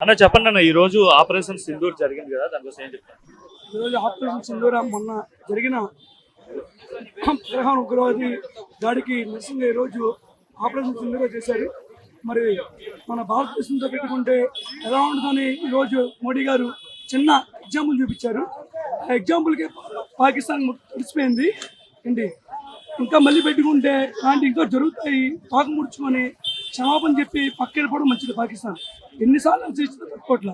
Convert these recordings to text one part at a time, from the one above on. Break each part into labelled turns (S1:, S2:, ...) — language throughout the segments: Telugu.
S1: అన్న చెప్పండి అన్న ఈ రోజు ఆపరేషన్ సింధూర్ జరిగింది కదా దానికోసం ఏం చెప్తాను
S2: ఈరోజు ఆపరేషన్ సింధూర్ మొన్న జరిగిన గ్రహం ఉగ్రవాది దాడికి నిరసనగా ఈరోజు ఆపరేషన్ సింధూర్ చేశారు. మరి మన భారతదేశంతో పెట్టుకుంటే ఎలా ఉంటుందని ఈరోజు మోడీ గారు చిన్న ఎగ్జాంపుల్ చూపించారు. ఆ ఎగ్జాంపుల్కి పాకిస్తాన్ తడిసిపోయింది ఏంటి? ఇంకా మళ్ళీ పెట్టుకుంటే ఇలాంటి ఇంకా జరుగుతాయి తాకు ముడుచుకొని క్షమాపణ చెప్పి పక్క వెళ్ళిపోవడం మంచిది పాకిస్తాన్. ఎన్నిసార్లు చేసిన తట్టుకోవట్ల.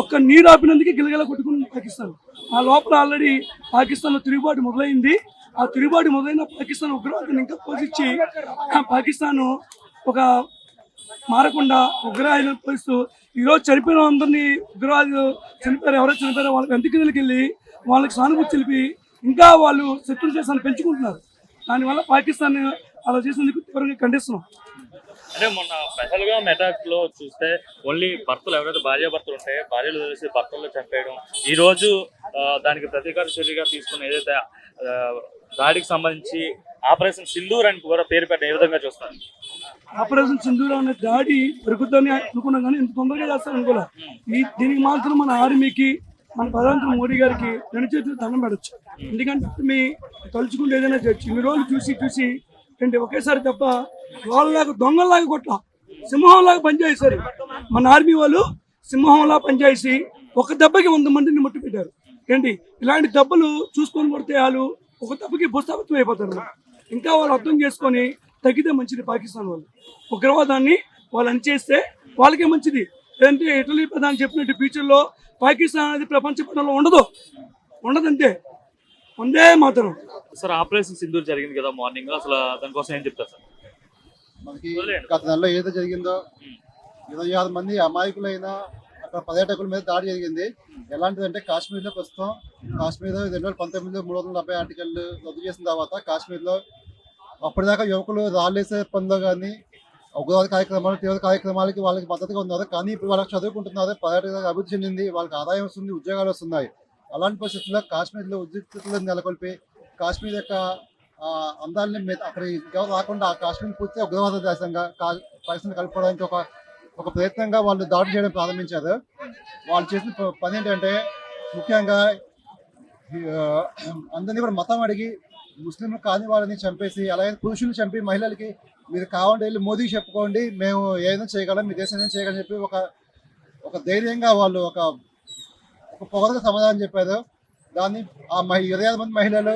S2: ఒక్క నీరు ఆపినందుకే గిలగిల కొట్టుకుని పాకిస్తాన్. ఆ లోపల ఆల్రెడీ పాకిస్తాన్లో తిరుగుబాటు మొదలైంది. ఆ తిరుగుబాటు మొదలైన పాకిస్తాన్ ఉగ్రవాదాన్ని ఇంకా పోషించి పాకిస్తాన్ ఒక మారకుండా ఉగ్రవాదులను పోయిస్తూ ఈరోజు చనిపోయిన అందరినీ ఉగ్రవాదులు చనిపోయారు. ఎవరైతే చనిపోయారో వాళ్ళకి అంత్యక్రియలకు వెళ్ళి వాళ్ళకి సానుభూతి తెలిపి ఇంకా వాళ్ళు శత్రు దేశాన్ని పెంచుకుంటున్నారు. దానివల్ల పాకిస్తాన్ అలా చేసినందుకు తీవ్రంగా ఖండిస్తున్నాం.
S1: అంటే మొన్న గా మెటార్క్లో చూస్తే ఓన్లీ భర్తలు ఎవరైతే భార్య భర్తలు ఉంటాయో భార్యలు తెలిసి భర్తలు చంపేయడం. ఈ రోజు దానికి ప్రతీకార చర్యగా తీసుకున్న ఏదైతే దాడికి సంబంధించి ఆపరేషన్ సింధూర్ అని కూడా పేరు పెట్టిన ఏ విధంగా చూస్తారు?
S2: ఆపరేషన్ సింధూర్ అనే దాడి జరుగుతుందని అనుకున్నాం కానీ ఇంత తొందరగా చేస్తారు అనుకోలే. ఈ దీనికి మాత్రం మన ఆర్మీకి మన ప్రధానమంత్రి మోడీ గారికి రెండు చేతులు దండం పెట్టచ్చు ఎందుకంటే మీ తలుచుకుంటే ఏదైనా చేయొచ్చు. ఇన్ని రోజులు చూసి చూసి ఏంటి ఒకేసారి తప్ప వాళ్ళలాగా దొంగల్లాగా కొట్ల సింహంలాగా పనిచేసారు మన ఆర్మీ వాళ్ళు సింహంలా పనిచేసి ఒక దెబ్బకి వంద మందిని ముట్టుపెట్టారు ఏంటి? ఇలాంటి దెబ్బలు చూసుకొని కొడితే వాళ్ళు ఒక దెబ్బకి భూస్థాపితం అయిపోతారు ఇంకా వాళ్ళు అర్థం చేసుకొని తగ్గితే మంచిది పాకిస్తాన్ వాళ్ళు. ఉగ్రవాదాన్ని వాళ్ళు అనిచేస్తే వాళ్ళకే మంచిది. లేదంటే ఇటలీ ప్రధాని చెప్పినట్టు ఫ్యూచర్లో పాకిస్తాన్ అనేది ప్రపంచ పటంలో ఉండదు. ఉండదంతే. వందే మాత్రం.
S1: సార్ ఆపరేషన్ సింధూర్ జరిగింది కదా మార్నింగ్. అసలు దానికోసం ఏం చెప్తారు సార్?
S3: మనకి. గత నెలలో ఏదో జరిగిందో ఇరవై ఆరు మంది అమాయకులైన అక్కడ పర్యాటకుల మీద దాడి జరిగింది. ఎలాంటిదంటే కాశ్మీర్లో ప్రస్తుతం కాశ్మీర్ రెండు వేల పంతొమ్మిదిలో మూడు వందల డెబ్బై ఆర్టికల్ రద్దు చేసిన తర్వాత కాశ్మీర్లో అప్పటిదాకా యువకులు రాళ్ళేసే పనిలో కానీ ఉగ్రవాద కార్యక్రమాలు తీవ్ర కార్యక్రమాలకి వాళ్ళకి మద్దతుగా ఉన్నారు. కానీ ఇప్పుడు వాళ్ళకి చదువుకుంటున్నారు పర్యాటక అభివృద్ధి చెందింది వాళ్ళకి ఆదాయం వస్తుంది ఉద్యోగాలు వస్తున్నాయి. అలాంటి పరిస్థితుల్లో కాశ్మీర్లో ఉద్రిక్తతలను నెలకొల్పి కాశ్మీర్ యొక్క ఆ, అందాలని అక్కడ ఎవరు రాకుండా ఆ కాశ్మీర్ పూర్తిగా ఉగ్రవాద దేశంగా పరిస్థితిని కలుపుకోవడానికి ఒక ఒక ప్రయత్నంగా వాళ్ళు దాడి చేయడం ప్రారంభించారు. వాళ్ళు చేసిన ప- పని ఏంటంటే ముఖ్యంగా అందరినీ కూడా మతం అడిగి ముస్లింలు కాని వాళ్ళని చంపేసి అలాగే పురుషులు చంపి మహిళలకి మీరు కావాలంటే వెళ్ళి మోదీకి చెప్పుకోండి మేము ఏదైనా చేయగలం మీ దేశం ఏదైనా చేయగలని చెప్పి ఒక ఒక ధైర్యంగా వాళ్ళు ఒక ఒక పొగరుగా సమాధానం చెప్పారు. దాన్ని ఆ మహి ఇరవై ఐదు మంది మహిళలు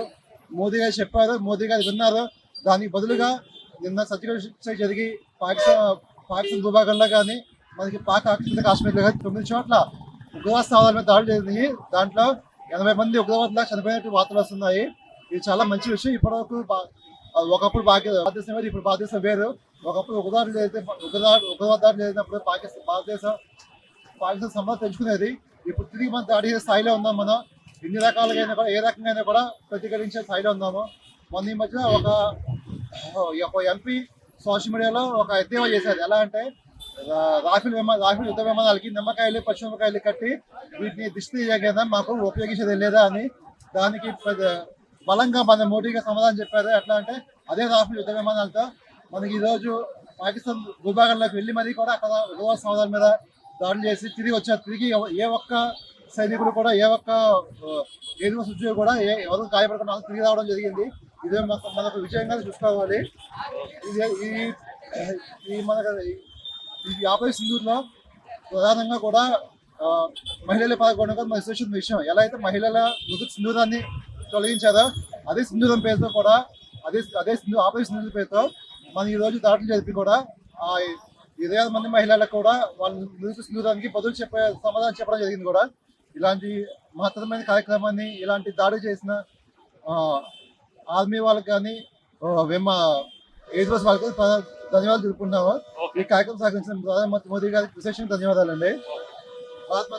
S3: మోదీ గారు చెప్పారు మోదీ గారు విన్నారు. దానికి బదులుగా నిన్న సర్జికల్ జరిగి పాకిస్తాన్ పాకిస్తాన్ భూభాగంలో కానీ మనకి పాక్ ఆక్రమిత కాశ్మీర్లో కానీ తొమ్మిది చోట్ల ఉగ్రవాద స్థావరాల మీద దాడులు జరిగింది దాంట్లో ఎనభై మంది ఉగ్రవాదులు చనిపోయినట్టు వార్తలు వస్తున్నాయి. ఇది చాలా మంచి విషయం. ఇప్పటివరకు ఒకప్పుడు భాగ్య భారతదేశం వేరు ఇప్పుడు భారతదేశం వేరు. ఒకప్పుడు ఉగ్రవాదులు జరిగితే ఉగ్రవాద ఉగ్రవాదాలు జరిగినప్పుడు పాకిస్తాన్ భారతదేశం పాకిస్తాన్ సంబంధం తెంచుకునేది ఇప్పుడు తిరిగి మనం దాడి స్థాయిలో ఉన్నాం మనం. ఎన్ని రకాలుగా అయినా కూడా ఏ రకంగా అయినా కూడా ప్రతిఘటించే స్థాయిలో ఉన్నాము. మొన్న ఈ మధ్య ఒక ఒక ఎంపీ సోషల్ మీడియాలో ఒక ఎద్దేవా చేశారు. ఎలా అంటే రా- రాఫెల్ విమాన రాఫెల్ యుద్ధ విమానాలకి నిమ్మకాయలు పచ్చిమిరపకాయలు కట్టి వీటిని దిష్టి తీయగా మాకు ఉపయోగించేది లేదా అని దానికి పెద్ద- బలంగా మన మోడీగా సమాధానం చెప్పారు. ఎట్లా అంటే అదే రాఫెల్ యుద్ధ విమానాలతో మనకి ఈరోజు పాకిస్తాన్ భూభాగంలోకి వెళ్ళి మరీ కూడా అక్కడ ఉగ్రవాద సమాధానం మీద దాడులు చేసి తిరిగి వచ్చారు. తిరిగి ఏ ఒక్క సైనికులు కూడా ఏ ఒక్క ఏదో ఉద్యోగి కూడా ఏ ఎవరు గాయపడకుండా తిరిగి రావడం జరిగింది. ఇదే మన- మనకు విజయంగా చూసుకోవాలి. ఇది ఈ మన ఈ ఆపరేషన్ సింధూర్లో ప్రధానంగా కూడా మహిళలు మహిళల పాల్గొనడం మన విశేషం విషయం. ఎలా అయితే మహిళల మృదు సింధూరాన్ని తొలగించారో అదే సింధూరం పేరుతో కూడా అదే అదే సింధు ఆపై సింధూర్ పేరుతో మనం ఈ రోజు దాడులు జరిపి కూడా ఆ ఇరవై మంది మహిళలకు కూడా వాళ్ళు మృదు సింధూరానికి బదులు చెప్పే సమాధానం చెప్పడం జరిగింది కూడా. ఇలాంటి మహత్తరమైన కార్యక్రమాన్ని ఇలాంటి దాడి చేసిన ఆ, ఆర్మీ వాళ్ళకి కానీ విమ ఎయిర్ ఫోర్స్ వాళ్ళకి ధన్యవాదాలు తెలుపుకుంటున్నాము. ఈ కార్యక్రమం సహకరించిన ప్రధానమంత్రి మోదీ గారికి విశేషంగా ధన్యవాదాలండి. భారత్